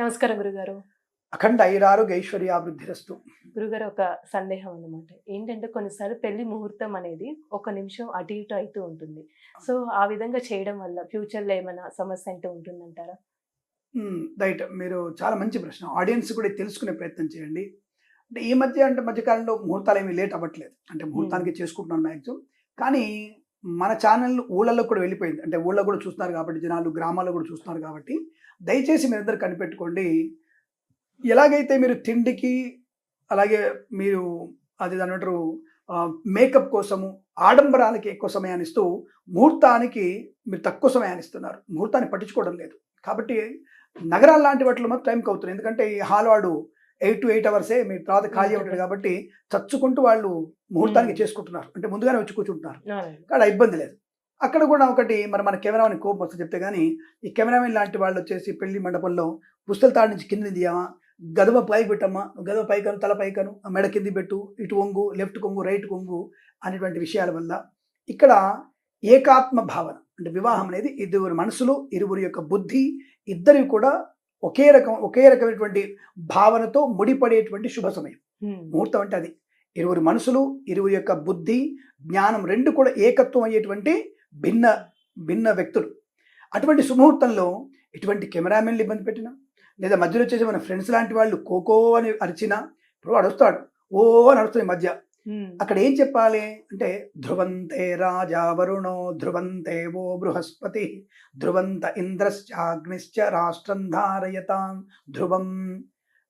నమస్కారం గురుగారు. అఖండ ఐరారోగ్య ఐశ్వర్యాభివృద్ధిరస్తు గురుగారు ఒక సందేహం అన్నమాట. ఏంటంటే కొన్నిసార్లు పెళ్ళి ముహూర్తం అనేది ఒక నిమిషం అటు ఇటు అవుతూ ఉంటుంది. సో ఆ విధంగా చేయడం వల్ల ఫ్యూచర్లో ఏమైనా సమస్య అంటే ఉంటుందంటారా? రైట్. మీరు చాలా మంచి ప్రశ్న. ఆడియన్స్ కూడా తెలుసుకునే ప్రయత్నం చేయండి. అంటే ఈ మధ్య అంటే మధ్యకాలంలో ముహూర్తాలు ఏమీ లేట్ అవ్వట్లేదు. అంటే ముహూర్తానికి చేసుకుంటున్నాను మ్యాక్సిమం కానీ మన ఛానల్ ఊళ్ళల్లో కూడా వెళ్ళిపోయింది. అంటే ఊళ్ళో కూడా చూస్తున్నారు కాబట్టి జనాలు గ్రామాల్లో కూడా చూస్తున్నారు కాబట్టి దయచేసి మీరందరూ కనిపెట్టుకోండి. ఎలాగైతే మీరు తిండికి అలాగే మీరు అది దాని మేకప్ కోసము ఆడంబరాలకి ఎక్కువ సమయాన్ని ఇస్తూ ముహూర్తానికి మీరు తక్కువ సమయాన్ని ఇస్తున్నారు. ముహూర్తాన్ని పట్టించుకోవడం లేదు. కాబట్టి నగరాల లాంటి వాటిలో మాత్రం టైంకి అవుతుంది ఎందుకంటే ఈ హాల్వాడు ఎయిట్ టు ఎయిట్ అవర్సే మీరు తర్వాత ఖాళీ ఉంటాడు కాబట్టి చచ్చుకుంటూ వాళ్ళు ముహూర్తానికి చేసుకుంటున్నారు. అంటే ముందుగానే వచ్చి కూర్చుంటున్నారు. అక్కడ ఇబ్బంది లేదు. అక్కడ కూడా ఒకటి మరి మన కెమెరామెన్ కోపం వస్తుంది చెప్తే కానీ ఈ కెమెరామెన్ లాంటి వాళ్ళు వచ్చేసి పెళ్ళి మండపంలో పుస్తల తాడు నుంచి కింద దిగామా గదవ పైకి పెట్టమ్మా. గదవ పైకను తల పైకను ఆ మెడ కింది పెట్టు ఇటు వంగు లెఫ్ట్ కొంగు రైట్ కొంగు అనేటువంటి విషయాల వల్ల ఇక్కడ ఏకాత్మ భావన అంటే వివాహం అనేది ఇరువురు మనసులు ఇరువురి యొక్క బుద్ధి ఇద్దరివి కూడా ఒకే రకం ఒకే రకమైనటువంటి భావనతో ముడిపడేటువంటి శుభ సమయం. ముహూర్తం అంటే అది. ఇరువురి మనసులు ఇరువురి యొక్క బుద్ధి జ్ఞానం రెండు కూడా ఏకత్వం అయ్యేటువంటి భిన్న భిన్న వ్యక్తులు. అటువంటి సుముహూర్తంలో ఇటువంటి కెమెరామెన్లు ఇబ్బంది పెట్టినా? లేదా మధ్యలో వచ్చేసి మన ఫ్రెండ్స్ లాంటి వాళ్ళు కోకో అని అరిచినా? ఇప్పుడు వాడు వస్తాడు. ఓ అని అరుస్తుంది ఈ మధ్య. అక్కడ ఏం చెప్పాలి? అంటే ధ్రువంతే రాజా వరుణో ధ్రువంతే ఓ బృహస్పతి ధ్రువంత ఇంద్రశ్చాగ్నిశ్చ రాష్ట్రం ధారయతాం ధ్రువం.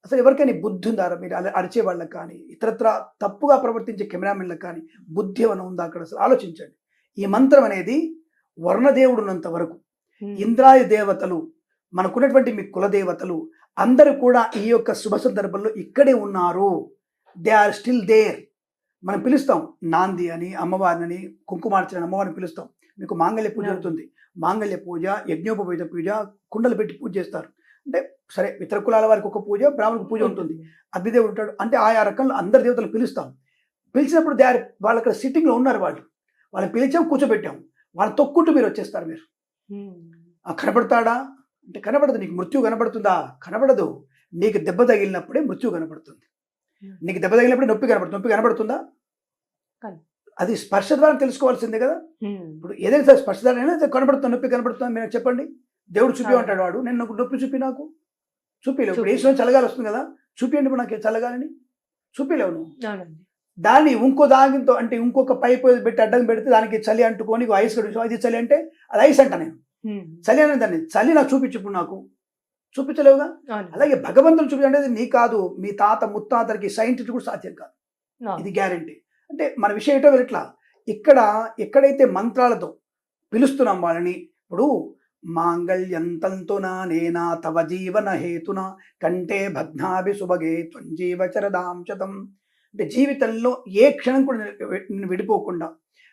అసలు ఎవరికైనా బుద్ధి ఉందా? మీరు అలా అరిచే వాళ్ళకి కానీ ఇతరత్ర తప్పుగా ప్రవర్తించే కెమెరామెన్లకు కానీ బుద్ధి ఏమైనా ఉందా అక్కడ? అసలు ఆలోచించండి. ఈ మంత్రం అనేది వర్ణదేవుడు ఉన్నంత వరకు ఇంద్రాయ దేవతలు మనకున్నటువంటి మీ కులదేవతలు అందరూ కూడా ఈ యొక్క శుభ సందర్భంలో ఇక్కడే ఉన్నారు. They are still there. మనం పిలుస్తాం. నాంది అని అమ్మవారిని కుంకుమార్చన అమ్మవారిని పిలుస్తాం. మీకు మాంగళ్య పూజ. జరుగుతుంది. మాంగళ్య పూజ యజ్ఞోపవేత పూజ కుండలు పెట్టి పూజ చేస్తారు. అంటే సరే ఇతర కులాల వారికి ఒక పూజ బ్రాహ్మణులకు పూజ ఉంటుంది. అగ్నిదేవుడు ఉంటాడు. అంటే ఆయా రకంలో అందరి దేవతలు పిలుస్తాం. పిలిచినప్పుడు దే ఆర్ వాళ్ళు అక్కడ సిట్టింగ్లో ఉన్నారు వాళ్ళు. వాళ్ళని పిలిచాం కూర్చోబెట్టాం. వాళ్ళని తొక్కుంటూ మీరు వచ్చేస్తారు మీరు. ఆ కనబడతాడా? అంటే కనబడదు. నీకు మృత్యు కనబడుతుందా? కనబడదు. నీకు దెబ్బ తగిలినప్పుడే మృత్యు కనబడుతుంది. నీకు దెబ్బ తగిలినప్పుడే నొప్పి కనబడుతుంది. నొప్పి కనబడుతుందా? కన్- అది స్పర్శ ద్వారా తెలుసుకోవాల్సిందే కదా? ఇప్పుడు ఏదైనా సరే స్పర్శ ద్వారా అయినా కనబడుతుంది నొప్పి కనబడుతుంది మీరు చెప్పండి. దేవుడు చూపి. అంటాడు వాడు. నేను నొప్పి చూపి నాకు? చూపిలేవు. ఇప్పుడు. ఏసులో చల్లగాలి వస్తుంది కదా? చూపియండి ఇప్పుడు నాకు చల్లగాలని? చూపిలేవు నువ్వు. దాన్ని ఇంకో దానితో అంటే ఇంకొక పైప్ పెట్టి అడ్డం పెడితే దానికి చలి అంటుకొని ఐస్ కడుగు అది చలి అంటే అది ఐస్ అంట నేను. చలి అనేది దాన్ని చలి నాకు చూపించు ఇప్పుడు నాకు. చూపించలేవుగా? అలాగే భగవంతుడు చూపించండి నీ కాదు. మీ తాత ముత్తాతలకి సైంటిస్ట్ కూడా సాధ్యం కాదు. ఇది గ్యారంటీ. అంటే మన విషయం ఏంటో ఎట్లా ఇక్కడ ఎక్కడైతే మంత్రాలతో పిలుస్తున్నాం వాళ్ళని ఇప్పుడు మాంగళ్యంతంతున నేనా తవ జీవన హేతున కంటే భగ్నాభి సుభగే త్వంజీవచరదాంశతం అంటే జీవితంలో ఏ క్షణం కూడా నేను విడిపోకుండా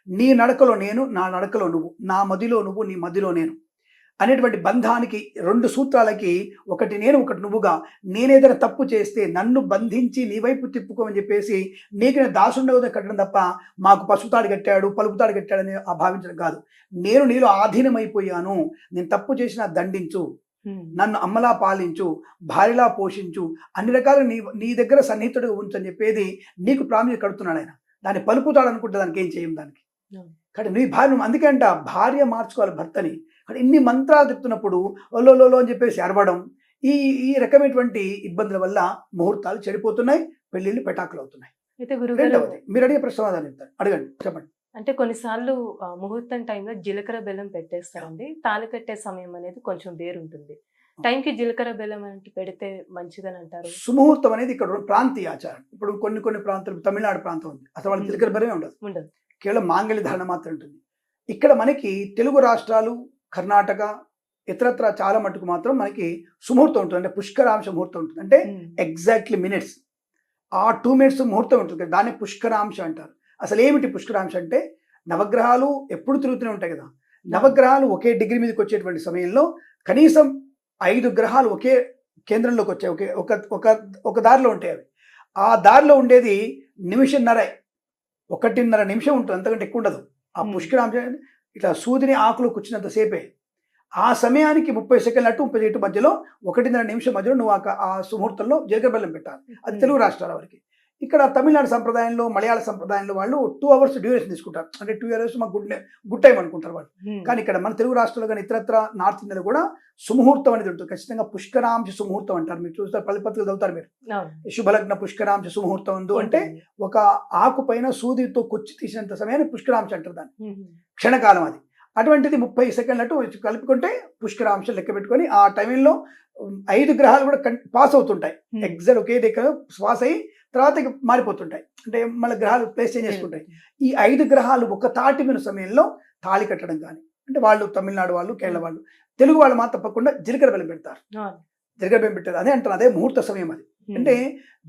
నీ నడకలో నేను నా నడకలో నువ్వు నా మదిలో నువ్వు నీ మదిలో నేను. అనేటువంటి బంధానికి రెండు సూత్రాలకి ఒకటి నేను ఒకటి నువ్వుగా. నేనేదైనా తప్పు చేస్తే నన్ను బంధించి నీ వైపు తిప్పుకోమని చెప్పేసి నీకు నేను దాసుండగా కట్టడం తప్ప మాకు పసుపుతాడు కట్టాడు పలుపుతాడు కట్టాడని ఆ భావించడం కాదు. నేను నీలో ఆధీనమైపోయాను. నేను తప్పు చేసినా దండించు. నన్ను అమ్మలా పాలించు. భార్యలా పోషించు. అన్ని రకాల నీ నీ దగ్గర సన్నిహితుడిగా ఉంచు అని చెప్పేది నీకు ప్రామిస్ కడుతున్నాడు ఆయన. దాన్ని పలుకుతాడు అనుకుంటే దానికి ఏం చేయం దానికి. కానీ నీ భార్య అందుకే అంట భార్య మార్చుకోవాలి భర్తని. కానీ ఇన్ని మంత్రాలు చెప్తున్నప్పుడు ఒలోలో అని చెప్పేసి అరవడం ఈ ఈ రకమైనటువంటి ఇబ్బందుల వల్ల ముహూర్తాలు చెడిపోతున్నాయి పెళ్ళిళ్ళు పెటాకులు అవుతున్నాయి అయితే రెండవది మీరు అడిగే ప్రశ్న సమాధానం ఇస్తాను అడగండి చెప్పండి. అంటే కొన్నిసార్లు ముహూర్తం టైంలో జీలకర్ర బెల్లం పెట్టేస్తారండి. తాళి కట్టే సమయం అనేది కొంచెం వేరుంటుంది. టైంకి జీలకర్ర బెల్లం అంటే పెడితే మంచిదని అంటారు? సుముహూర్తం అనేది ఇక్కడ ప్రాంతీయ ఆచారం. ఇప్పుడు కొన్ని కొన్ని ప్రాంతాలు తమిళనాడు ప్రాంతం ఉంది. అసలు వాళ్ళకి. తిలకర బరమే ఉండదు. ఉండదు. కేవలం మాంగళ్య ధారణ మాత్రం ఉంటుంది. ఇక్కడ మనకి తెలుగు రాష్ట్రాలు కర్ణాటక ఇతరత్ర చాలా మటుకు మాత్రం మనకి సుముహూర్తం ఉంటుంది. అంటే పుష్కరాంశ ముహూర్తం ఉంటుంది. అంటే ఎగ్జాక్ట్లీ మినిట్స్. ఆ టూ మినిట్స్ ముహూర్తం ఉంటుంది. కదా, దాన్ని పుష్కరాంశ అంటారు. అసలు ఏమిటి పుష్కరాంశ అంటే నవగ్రహాలు ఎప్పుడు తిరుగుతూనే ఉంటాయి కదా. నవగ్రహాలు ఒకే డిగ్రీ మీదకి వచ్చేటువంటి సమయంలో కనీసం ఐదు గ్రహాలు ఒకే కేంద్రంలోకి వచ్చాయి. ఒకే ఒక ఒక ఒక దారిలో ఉంటాయి అవి. ఆ దారిలో ఉండేది నిమిషన్నర ఒకటిన్నర నిమిషం ఉంటుంది. అంతకంటే ఎక్కువ ఉండదు. ఆ. పుష్కరాంశ ఇట్లా సూదిని ఆకులు కూర్చున్నంత సేపే. ఆ సమయానికి ముప్పై సెకండ్ల అటు ముప్పై ఇటు మధ్యలో ఒకటిన్నర నిమిషం మధ్యలో నువ్వు ఆ సుముహూర్తంలో జీలకర్ర బెల్లం పెట్టాలి. అది తెలుగు రాష్ట్రాల వరకు. ఇక్కడ తమిళనాడు సంప్రదాయంలో మలయాళ సంప్రదాయంలో వాళ్ళు టూ అవర్స్ డ్యూరేషన్ తీసుకుంటారు అంటే టూ అవర్స్ మాకు గుడ్ గుడ్ టైం అనుకుంటారు వాళ్ళు ఉమ్. కానీ ఇక్కడ మన తెలుగు రాష్ట్రాల్లో కానీ ఇతరత్ర నార్త్ ఇండియాలో కూడా సుముహూర్తం అనేది ఉంటుంది ఖచ్చితంగా పుష్కరాంశ సుముహూర్తం అంటారు మీరు చూస్తారు పల్లి పత్రికలు చదువుతారు మీరు. శుభలగ్న పుష్కరాంశ సుముహూర్తం ఉందో అంటే. ఒక ఆకు పైన సూదితో కొచ్చి తీసినంత సమయాన్ని పుష్కరాంశ అంటారు దాన్ని ఉమ్. క్షణకాలం అది అటువంటిది ముప్పై సెకండ్ల అటు కలుపుకుంటే పుష్కరాంశం లెక్క పెట్టుకొని ఆ టైంలో ఐదు గ్రహాలు కూడా పాస్ అవుతుంటాయి. ఎగ్జాక్ట్ ఒకే దగ్గర పాస్ అయ్యి తర్వాత మారిపోతుంటాయి అంటే మళ్ళీ గ్రహాలు ప్లేస్ చేంజ్ చేసుకుంటాయి ఈ ఐదు గ్రహాలు ఒక తాటి మీద సమయంలో తాళి కట్టడం కానీ అంటే వాళ్ళు తమిళనాడు వాళ్ళు కేరళ వాళ్ళు తెలుగు వాళ్ళు మాత్రం తప్పకుండా జీలకర్ర బెల్లం పెడతారు. జీలకర్ర బెల్లం పెట్టారు అదే అంటారు అదే ముహూర్త సమయం అది. అంటే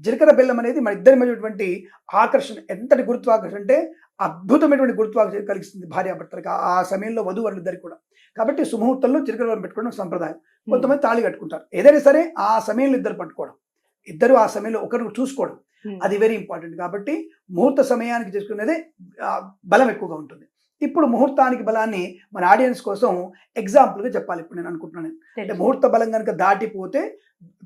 జీలకర్ర బెల్లం అనేది మన ఇద్దరి మధ్యటువంటి ఆకర్షణ ఎంతటి గురుత్వాకర్షణ అంటే అద్భుతమైనటువంటి గురుత్వాకర్షణ కలిగిస్తుంది భార్యాభర్తలకు ఆ- సమయంలో వధువు ఇద్దరికి కూడా. కాబట్టి సుముహూర్తంలో బెల్లం పెట్టుకోవడం సంప్రదాయం. కొంతమంది తాళి కట్టుకుంటారు. ఏదైనా సరే ఆ సమయంలో ఇద్దరు పట్టుకోవడం. ఇద్దరు ఆ సమయంలో ఒకరు చూసుకోవడం. అది వెరీ ఇంపార్టెంట్ కాబట్టి ముహూర్త సమయానికి చేసుకునేదే బలం ఎక్కువగా ఉంటుంది. ఇప్పుడు ముహూర్తానికి బలాన్ని మన ఆడియన్స్ కోసం ఎగ్జాంపుల్గా చెప్పాలి. ఇప్పుడు నేను అనుకుంటున్నాను. అంటే. ముహూర్త బలం కనుక దాటిపోతే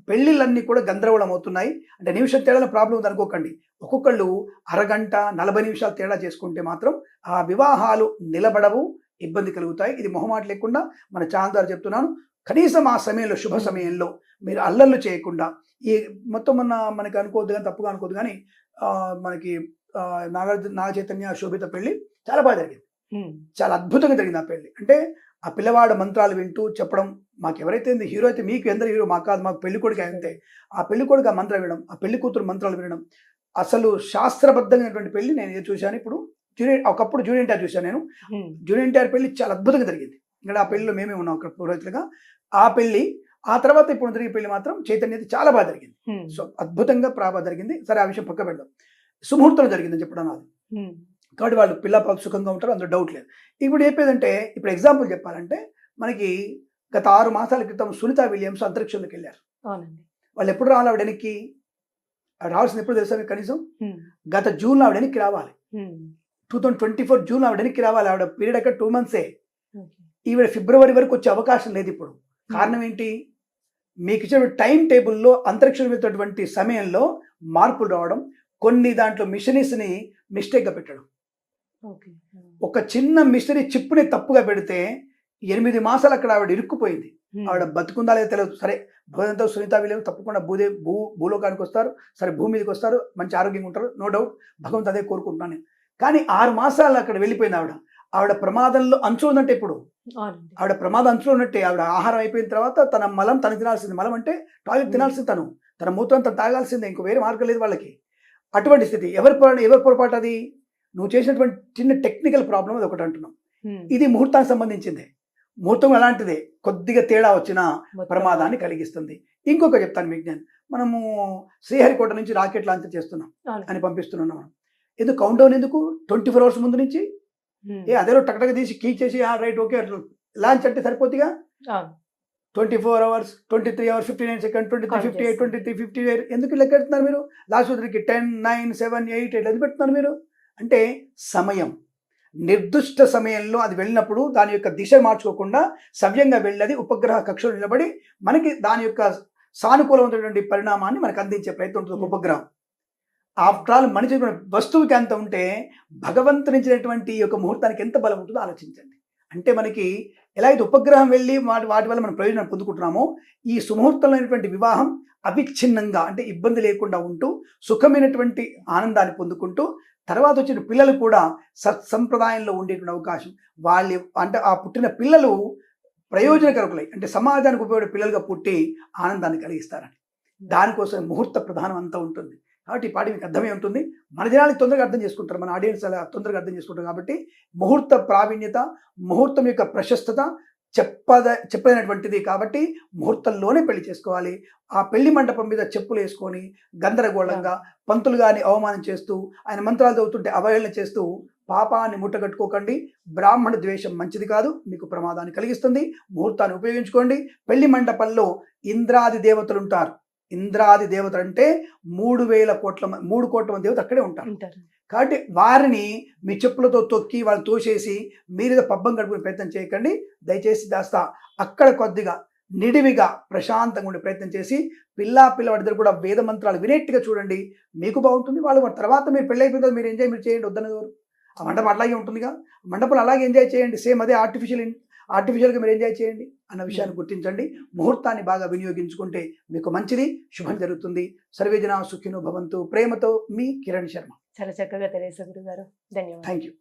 పెళ్ళిళ్ళన్నీ కూడా గందరగోళం అవుతున్నాయి అంటే నిమిషం తేడాలో ప్రాబ్లం ఉంది అనుకోకండి. ఒక్కొక్కళ్ళు అరగంట నలభై నిమిషాలు తేడా చేసుకుంటే మాత్రం ఆ వివాహాలు నిలబడవు ఇబ్బంది కలుగుతాయి. ఇది మొహమాట లేకుండా మన ద్వారా చెప్తున్నాను. కనీసం ఆ సమయంలో శుభ సమయంలో మీరు అల్లర్లు చేయకుండా ఈ మొత్తం మన మనకి అనుకోవద్దు కానీ తప్పుగా అనుకోవద్దు కానీ మనకి ఆ, నాగార్జున నాగ చైతన్య శోభిత పెళ్ళి చాలా బాగా జరిగింది. చాలా అద్భుతంగా జరిగింది ఆ పెళ్ళి. అంటే ఆ పిల్లవాడు మంత్రాలు వింటూ చెప్పడం మాకు ఎవరైతే ఉంది హీరో అయితే మీకు ఎందరు హీరో మాకు కాదు మాకు పెళ్ళి కొడుకు అంతే. ఆ పెళ్ళి కొడుకు ఆ మంత్రం వినడం ఆ పెళ్ళి కూతురు మంత్రాలు వినడం అసలు శాస్త్రబద్ధమైనటువంటి పెళ్ళి నేను ఏదో చూశాను ఇప్పుడు? జూనియర్ ఒకప్పుడు జూనియర్ ఎన్టీఆర్ చూశాను నేను. జూనియర్ ఎన్టీఆర్ పెళ్ళి చాలా అద్భుతంగా జరిగింది. ఇక్కడ ఆ పెళ్ళిలో మేమే ఉన్నాం అక్కడ పురోహితులుగా. ఆ పెళ్ళి ఆ తర్వాత ఇప్పుడు జరిగే పెళ్ళి మాత్రం చైతన్యత చాలా బాగా జరిగింది. సో అద్భుతంగా ప్రాబా జరిగింది. సరే ఆ విషయం పక్క పెడదాం. సుముహూర్తం జరిగిందని చెప్పడం నాది ఉమ్. కాబట్టి వాళ్ళు పిల్ల పాప సుఖంగా ఉంటారు అందులో డౌట్ లేదు. ఇప్పుడు చెప్పేదంటే ఇప్పుడు ఎగ్జాంపుల్ చెప్పాలంటే మనకి గత ఆరు మాసాల క్రితం సునీత విలియమ్స్ అంతరిక్షంలోకి వెళ్ళారు. వాళ్ళు ఎప్పుడు రావాలి ఆవిడ వెనక్కి రావాల్సింది ఎప్పుడు తెలుసా మీకు కనీసం. గత జూన్లో ఆవిడ వెనక్కి రావాలి. Two thousand twenty four June ఆవిడ వెనక్కి రావాలి. ఆవిడ పీరియడ్ అక్కడ టూ మంత్సే. ఈవిడ ఫిబ్రవరి వరకు వచ్చే అవకాశం లేదు ఇప్పుడు. కారణం ఏంటి? మీకు ఇచ్చిన టైం టేబుల్లో అంతరిక్షం వెళ్తున్నటువంటి సమయంలో మార్పులు రావడం కొన్ని దాంట్లో మిషనరీస్ని మిస్టేక్గా పెట్టడం. ఒక చిన్న మిషనరీ చిప్ని తప్పుగా పెడితే ఎనిమిది మాసాలు అక్కడ ఆవిడ ఇరుక్కుపోయింది. ఆవిడ బతుకుందా లేదో తెలియదు సరే భగవంతో సునీత విలియం తప్పకుండా భూదే భూ భూలోకానికి వస్తారు. సరే భూమి మీదకి వస్తారు. మంచి ఆరోగ్యంగా ఉంటారు. No doubt. భగవంతు అదే కోరుకుంటున్నాను నేను. కానీ ఆరు మాసాలు అక్కడ వెళ్ళిపోయింది ఆవిడ. ఆవిడ ప్రమాదంలో అంచు ఉందంటే ఇప్పుడు ఆవిడ ప్రమాద అంచులో ఉన్నట్టే ఆవిడ ఆహారం అయిపోయిన తర్వాత తన మలం తను తినాల్సింది మలం అంటే టాయిలెట్ తినాల్సింది తను. తన మూత్రం తను తాగాల్సిందే. ఇంకో వేరే మార్గం లేదు వాళ్ళకి. అటువంటి స్థితి ఎవరి ఎవరి పొరపాటు అది? నువ్వు చేసినటువంటి చిన్న టెక్నికల్ ప్రాబ్లం అది ఒకటి అంటున్నాం. ఇది ముహూర్తానికి సంబంధించిందే. ముహూర్తం అలాంటిదే కొద్దిగా తేడా వచ్చిన ప్రమాదాన్ని కలిగిస్తుంది. ఇంకొక చెప్తాను మీకు నేను. మనము శ్రీహరికోట నుంచి రాకెట్ లాంచ్ చేస్తున్నాం. అని పంపిస్తున్నాం మనం. ఎందుకు కౌంట్ డౌన్ ఎందుకు? ట్వంటీ ఫోర్ అవర్స్ ముందు నుంచి. ఏ అదేలో టక్టక్ తీసి కీ చేసి రైట్ ఓకే లాంచ్ అంటే సరిపోతుందిగా. Twenty four hours twenty three hours fifty nine second twenty three fifty eight. Twenty three fifty eight ఎందుకు లెక్క పెడుతున్నారు మీరు? Last వదిలికి ten nine seven eight eight ఎందుకు పెడుతున్నారు మీరు? అంటే సమయం. నిర్దిష్ట సమయంలో అది వెళ్ళినప్పుడు దాని యొక్క దిశ మార్చుకోకుండా సవ్యంగా వెళ్ళది ఉపగ్రహ కక్షలు నిలబడి మనకి దాని యొక్క సానుకూలమైనటువంటి పరిణామాన్ని మనకు అందించే ప్రయత్నం ఉంటుంది ఒక ఉపగ్రహం. ఆఫ్టర్ ఆల్ మనిషి వస్తువుకి ఎంత ఉంటే భగవంతునిచ్చినటువంటి యొక్క ముహూర్తానికి ఎంత బలం ఉంటుందో ఆలోచించండి. అంటే మనకి ఎలా అయితే ఉపగ్రహం వెళ్ళి వాటి వాటి వల్ల మనం ప్రయోజనం పొందుకుంటున్నామో ఈ సుముహూర్తంలో అయినటువంటి వివాహం అవిచ్ఛిన్నంగా అంటే ఇబ్బంది లేకుండా ఉంటూ సుఖమైనటువంటి ఆనందాన్ని పొందుకుంటూ తర్వాత వచ్చిన పిల్లలు కూడా సత్సంప్రదాయంలో ఉండేటువంటి అవకాశం. వాళ్ళు అంటే ఆ పుట్టిన పిల్లలు ప్రయోజనకరకులై అంటే సమాజానికి ఉపయోగపడే పిల్లలుగా పుట్టి ఆనందాన్ని కలిగిస్తారని. దానికోసం ముహూర్త ప్రధానం అంతా ఉంటుంది. కాబట్టి ఈ పాటి మీకు అర్థమై ఉంటుంది. మన జనానికి తొందరగా అర్థం చేసుకుంటారు. మన ఆడియన్స్ అలా తొందరగా అర్థం చేసుకుంటారు కాబట్టి ముహూర్త ప్రావీణ్యత ముహూర్తం యొక్క ప్రశస్తత చెప్పద చెప్పలేనటువంటిది కాబట్టి ముహూర్తంలోనే పెళ్ళి చేసుకోవాలి. ఆ పెళ్ళి మండపం మీద చెప్పులు వేసుకొని గందరగోళంగా పంతులు గారిని అవమానం చేస్తూ ఆయన మంత్రాలు చదువుతుంటే అవహేళన చేస్తూ పాపాన్ని ముట్టగట్టుకోకండి బ్రాహ్మణ ద్వేషం మంచిది కాదు మీకు ప్రమాదాన్ని కలిగిస్తుంది. ముహూర్తాన్ని ఉపయోగించుకోండి. పెళ్ళి మండపంలో ఇంద్రాది దేవతలు ఉంటారు. ఇంద్రాది దేవతలు అంటే మూడు వేల కోట్ల మూడు కోట్ల మంది దేవతలు అక్కడే ఉంటారు. కాబట్టి వారిని మీ చెప్పులతో తొక్కి వాళ్ళు తోసేసి మీరు పబ్బం గడుపుకునే ప్రయత్నం చేయకండి. దయచేసి దాస్తా అక్కడ కొద్దిగా నిడివిగా ప్రశాంతంగా ఉండే ప్రయత్నం చేసి పిల్లా పిల్లవాడిద్దరు కూడా వేద మంత్రాలు వినేట్టుగా చూడండి. మీకు బాగుంటుంది వాళ్ళు తర్వాత మీరు పెళ్ళి మీరు ఎంజాయ్ మీరు చేయండి వద్దన్నది ఎవరు? ఆ మండపం అలాగే ఉంటుందిగా. మండపం అలాగే ఎంజాయ్ చేయండి. సేమ్ అదే ఆర్టిఫిషియల్ ఆర్టిఫిషియల్గా మీరు ఎంజాయ్ చేయండి అన్న విషయాన్ని గుర్తించండి. ముహూర్తాన్ని బాగా వినియోగించుకుంటే మీకు మంచిది శుభం జరుగుతుంది. సర్వేజన సుఖినో భవంతు. ప్రేమతో మీ కిరణ్ శర్మ. చాలా చక్కగా తెలియదు గురుగారు. ధన్యవాదాలు. Thank you